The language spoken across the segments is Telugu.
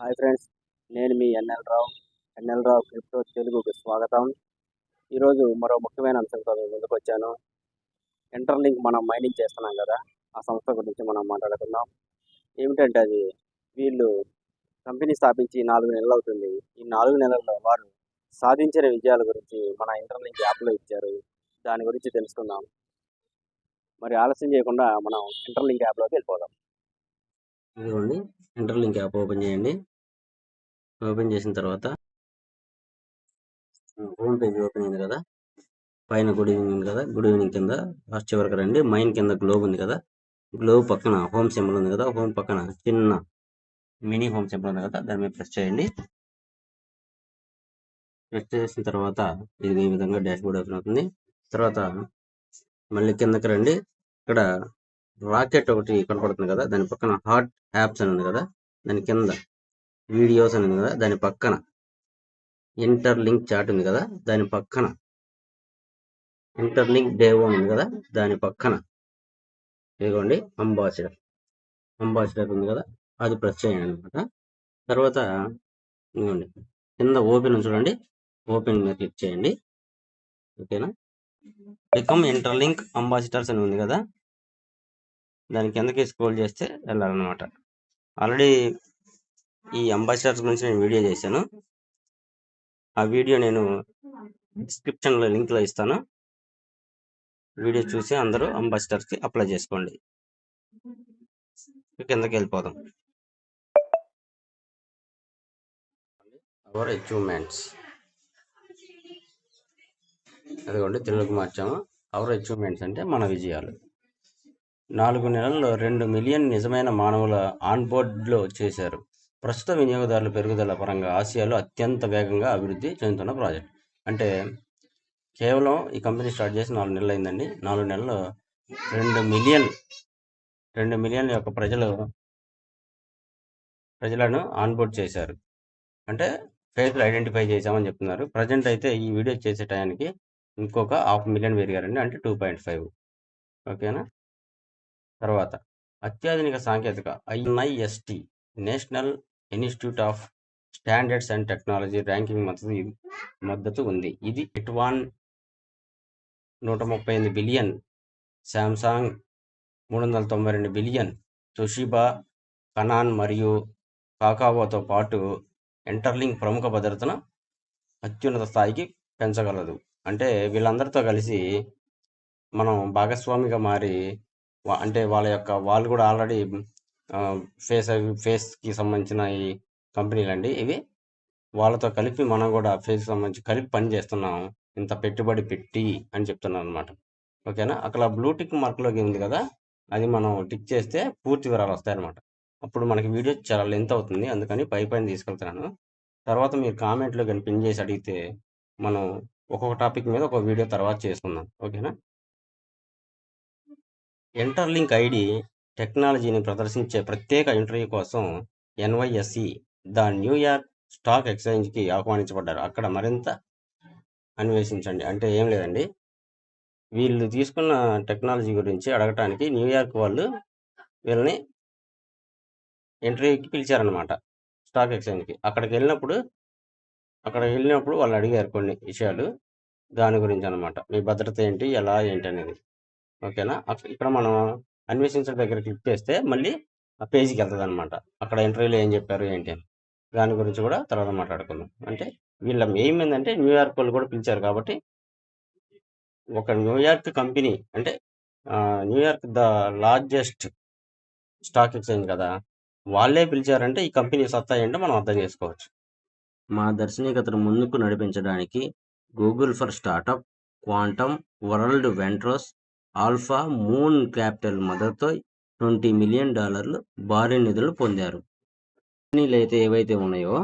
హాయ్ ఫ్రెండ్స్ నేను మీ NL Rao. NL Rao crypto తెలుగుకు స్వాగతం. ఈరోజు మరో ముఖ్యమైన అంశంతో మీ ముందుకు వచ్చాను. ఇంటర్లింక్ మనం మైనింగ్ చేస్తున్నాం కదా ఆ సంస్థ గురించి మనం మాట్లాడుకుందాం. ఏమిటంటే అది వీళ్ళు కంపెనీ స్థాపించి నాలుగు నెలలు అవుతుంది. ఈ నాలుగు నెలల్లో వారు సాధించిన విజయాల గురించి మన ఇంటర్లింక్ యాప్లో ఇచ్చారు. దాని గురించి తెలుసుకుందాం. మరి ఆలస్యం చేయకుండా మనం ఇంటర్లింక్ యాప్లోకి వెళ్ళిపోదాం. ఇదిగోండి ఇంటర్లింక్ యాప్ ఓపెన్ చేయండి. ఓపెన్ చేసిన తర్వాత హోమ్ పేజ్ ఓపెన్ అయింది కదా. పైన గుడ్ ఈవినింగ్ ఉంది కదా. గుడ్ ఈవినింగ్ కింద లాస్ట్ చివరికి రండి. మైన్ కింద గ్లోబ్ ఉంది కదా. గ్లోబ్ పక్కన హోమ్ సింబల్ ఉంది కదా. హోమ్ పక్కన చిన్న మినీ హోమ్ సింబల్ ఉంది కదా. దాని మీద ప్రెస్ చేయండి. ప్రెస్ చేసిన తర్వాత ఇది ఈ విధంగా డాష్ బోర్డ్ ఓపెన్ అవుతుంది. తర్వాత మళ్ళీ కిందకి రండి. ఇక్కడ రాకెట్ ఒకటి కనపడుతుంది కదా దాని పక్కన హాట్ యాప్స్ అని ఉంది కదా దాని కింద వీడియోస్ అని ఉంది కదా దాని పక్కన ఇంటర్లింక్ చాట్ ఉంది కదా దాని పక్కన ఇంటర్లింక్ డేవో ఉంది కదా దాని పక్కన ఇదిగోండి అంబాసిడర్. అంబాసిడర్ ఉంది కదా అది ప్రెస్ చేయండి అనమాట తర్వాత ఇదిగోండి కింద ఓపెన్ చూడండి ఓపెన్ మీద క్లిక్ చేయండి. ఓకేనా? బికమ్ ఇంటర్లింక్ అంబాసిడర్స్ అని ఉంది కదా దాని కిందకి స్క్రోల్ చేస్తే వెళ్ళాలన్నమాట. ఆల్రెడీ ఈ అంబాసిడర్స్ గురించి నేను వీడియో చేశాను. ఆ వీడియో నేను డిస్క్రిప్షన్లో లింక్లో ఇస్తాను. వీడియో చూసి అందరూ అంబాసిడర్స్కి అప్లై చేసుకోండి. కిందకి వెళ్ళిపోదాం. అవర్ అచీవ్మెంట్స్ అదిగోండి తెలుగుకి మార్చాము. అవర్ అచీవ్మెంట్స్ అంటే మన విజయాలు. నాలుగు నెలల్లో రెండు మిలియన్ నిజమైన మానవుల ఆన్బోర్డ్లో చేశారు. ప్రస్తుత వినియోగదారుల పెరుగుదల పరంగా ఆసియాలో అత్యంత వేగంగా అభివృద్ధి చెందుతున్న ప్రాజెక్ట్. అంటే కేవలం ఈ కంపెనీ స్టార్ట్ చేసి నాలుగు నెలలు అయిందండి నాలుగు నెలలు రెండు మిలియన్ రెండు మిలియన్ యొక్క ప్రజలు ప్రజలను ఆన్బోర్డ్ చేశారు. అంటే ఫేస్లు ఐడెంటిఫై చేశామని చెప్తున్నారు. ప్రజెంట్ అయితే ఈ వీడియో చేసే టయానికి ఇంకొక హాఫ్ మిలియన్ పెరిగారండి. అంటే టూ పాయింట్ ఫైవ్. ఓకేనా? తర్వాత అత్యాధునిక సాంకేతిక INIST national institute of standards and technology ranking మద్దతు మద్దతు ఉంది. ఇది ఎట్వాన్ నూట ముప్పై ఎనిమిది బిలియన్ శాంసాంగ్ మూడు వందల తొంభై రెండు బిలియన్ తొషిబా కనాన్ మరియు కాకావోతో పాటు ఎంటర్లింగ్ ప్రముఖ భద్రతను అత్యున్నత స్థాయికి పెంచగలదు. అంటే వీళ్ళందరితో కలిసి మనం భాగస్వామిగా మారి అంటే వాళ్ళ యొక్క వాళ్ళు కూడా ఆల్రెడీ ఫేస్ ఫేస్కి సంబంధించిన ఈ కంపెనీలు అండి ఇవి వాళ్ళతో కలిపి మనం కూడా ఫేస్ సంబంధించి కలిపి పని చేస్తున్నాం ఇంత పెట్టుబడి పెట్టి అని చెప్తున్నాను అనమాట ఓకేనా? అక్కడ బ్లూటిక్ మార్క్లోకి ఉంది కదా? అది మనం టిక్ చేస్తే పూర్తి వివరాలు వస్తాయన్నమాట. అప్పుడు మనకి వీడియో చాలా లెంత్ అవుతుంది. అందుకని పై పైన తీసుకెళ్తున్నాను. తర్వాత మీరు కామెంట్లో కానీ పిన్ చేసి అడిగితే మనం ఒక్కొక్క టాపిక్ మీద ఒక వీడియో తర్వాత చేసుకుందాం. ఓకేనా? ఇంటర్లింక్ ఐడి టెక్నాలజీని ప్రదర్శించే ప్రత్యేక ఇంటర్వ్యూ కోసం NYSC the New York stock ఎక్స్చేంజ్కి ఆహ్వానించబడ్డారు. అక్కడ మరింత అన్వేషించండి. అంటే ఏం లేదండి. వీళ్ళు తీసుకున్న టెక్నాలజీ గురించి అడగటానికి న్యూయార్క్ వాళ్ళు వీళ్ళని ఇంటర్వ్యూకి పిలిచారనమాట స్టాక్ ఎక్స్చేంజ్కి. అక్కడికి వెళ్ళినప్పుడు అక్కడ వెళ్ళినప్పుడు వాళ్ళు అడిగారు కొన్ని విషయాలు. దాని గురించి అనమాట మీ భద్రత ఏంటి? ఎలా ఏంటి అనేది. ఓకేనా? ఇక్కడ మనం అన్వేషించడం దగ్గర క్లిక్ చేస్తే మళ్ళీ ఆ పేజీకి వెళ్తుంది అనమాట అక్కడ ఇంటర్వ్యూలో ఏం చెప్పారు ఏంటి అని. దాని గురించి కూడా తర్వాత మాట్లాడుకుందాం. అంటే వీళ్ళ ఎయిమ్ ఏంటంటే న్యూయార్క్ వాళ్ళు కూడా పిలిచారు కాబట్టి ఒక న్యూయార్క్ కంపెనీ అంటే New York the largest stock exchange కదా వాళ్ళే పిలిచారంటే ఈ కంపెనీ సత్తా ఏంటో మనం అర్థం చేసుకోవచ్చు. మా దర్శనికతను ముందుకు నడిపించడానికి Google for Startup Quantum World Ventures Alpha Moon Capital మద్దతుతో ట్వంటీ మిలియన్ డాలర్లు భారీ నిధులు పొందారు. కంపెనీలు అయితే ఏవైతే ఉన్నాయో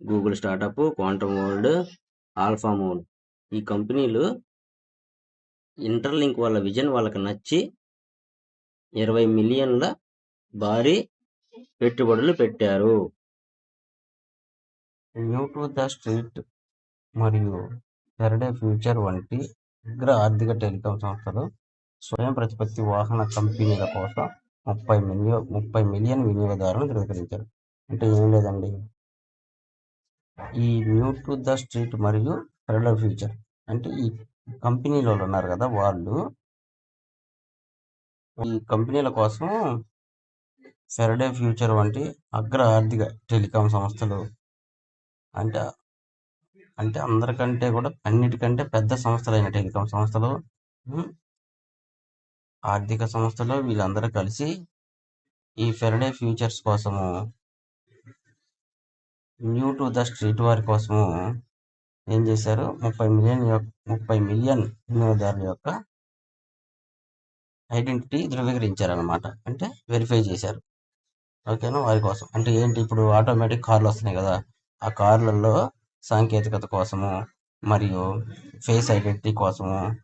Google Startup Quantum World Alpha Moon. ఈ కంపెనీలు ఇంటర్లింక్ వాళ్ళ విజన్ వాళ్ళకి నచ్చి ఇరవై మిలియన్ల భారీ పెట్టుబడులు పెట్టారు. న్యూ టు ద స్ట్రీట్ మరియు ఫెరడే ఫ్యూచర్ వంటి అగ్ర ఆర్థిక టెలికాం సంస్థలు స్వయం ప్రతిపత్తి వాహన కంపెనీల కోసం ముప్పై మిలియన్ ముప్పై మిలియన్ వినియోగదారులను ధృవీకరించారు. అంటే ఏం లేదండి. ఈ న్యూ టు ద స్ట్రీట్ మరియు ఫెడరల్ ఫ్యూచర్. అంటే ఈ కంపెనీలో ఉన్నారు కదా వాళ్ళు. ఈ కంపెనీల కోసం ఫెరడే ఫ్యూచర్ వంటి అగ్ర ఆర్థిక టెలికాం సంస్థలు అంటే అంటే అందరికంటే కూడా అన్నిటికంటే పెద్ద సంస్థలైన టెలికాం సంస్థలు ఆర్థిక సంస్థలు వీళ్ళందరూ కలిసి ఈ ఫెరడే ఫ్యూచర్స్ కోసము న్యూ టు ద స్ట్రీట్ వారి కోసము ఏం చేశారు? ముప్పై మిలియన్ యొక్క ముప్పై మిలియన్ వినియోగదారుల యొక్క ఐడెంటిటీ ధృవీకరించారు అనమాట అంటే వెరిఫై చేశారు. ఓకేనా? వారి కోసం. అంటే ఏంటి? ఇప్పుడు ఆటోమేటిక్ కార్లు వస్తున్నాయి కదా. ఆ కార్లలో సాంకేతికత కోసము మరియు ఫేస్ ఐడెంటిటీ కోసము.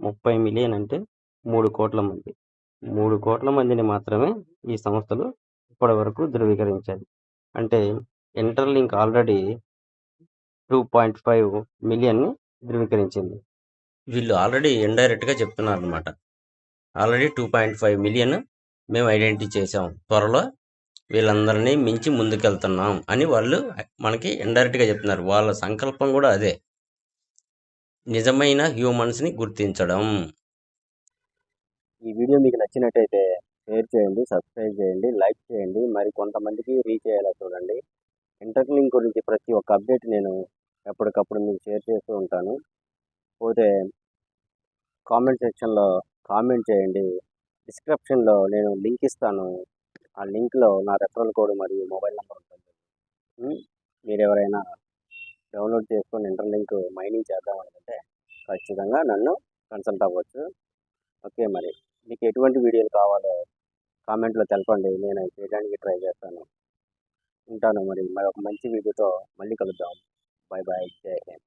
ముప్పై మిలియన్ అంటే? మూడు కోట్ల మంది. మూడు కోట్ల మందిని మాత్రమే ఈ సంస్థలు ఇప్పటి వరకు ధృవీకరించాయి. అంటే Interlink already two point five మిలియన్ని ధృవీకరించింది. వీళ్ళు ఆల్రెడీ ఇండైరెక్ట్గా చెప్తున్నారు అనమాట already two point five million మేము ఐడెంటిటీ చేసాం త్వరలో వీళ్ళందరినీ మించి ముందుకెళ్తున్నాం అని వాళ్ళు మనకి ఇండైరెక్ట్గా చెప్తున్నారు. వాళ్ళ సంకల్పం కూడా అదే. నిజమైన హ్యూమన్స్ని గుర్తించడం. ఈ వీడియో మీకు నచ్చినట్టయితే షేర్ చేయండి సబ్స్క్రైబ్ చేయండి లైక్ చేయండి. మరి కొంతమందికి రీచ్ అయ్యేలా చూడండి. ఇంటర్లింక్ గురించి ప్రతి ఒక్క అప్డేట్ నేను ఎప్పటికప్పుడు మీకు షేర్ చేస్తూ ఉంటాను. పోతే కామెంట్ సెక్షన్లో కామెంట్ చేయండి. డిస్క్రిప్షన్లో నేను లింక్ ఇస్తాను. ఆ లింక్లో నా రెఫరల్ కోడ్ మరియు మొబైల్ నెంబర్ ఉంటుంది. మీరు ఎవరైనా డౌన్లోడ్ చేసుకొని ఇంటర్లింక్ మైనింగ్ చేద్దాం అనుకుంటే ఖచ్చితంగా నన్ను కన్సల్ట్ అవ్వచ్చు. ఓకే మరి. మీకు ఎటువంటి వీడియోలు కావాలో కామెంట్లో తెలపండి. నేను అవి చేయడానికి ట్రై చేస్తాను. ఉంటాను మరి. మరి ఒక మంచి వీడియోతో మళ్ళీ కలుద్దాం. బాయ్ బాయ్ జై హింద్.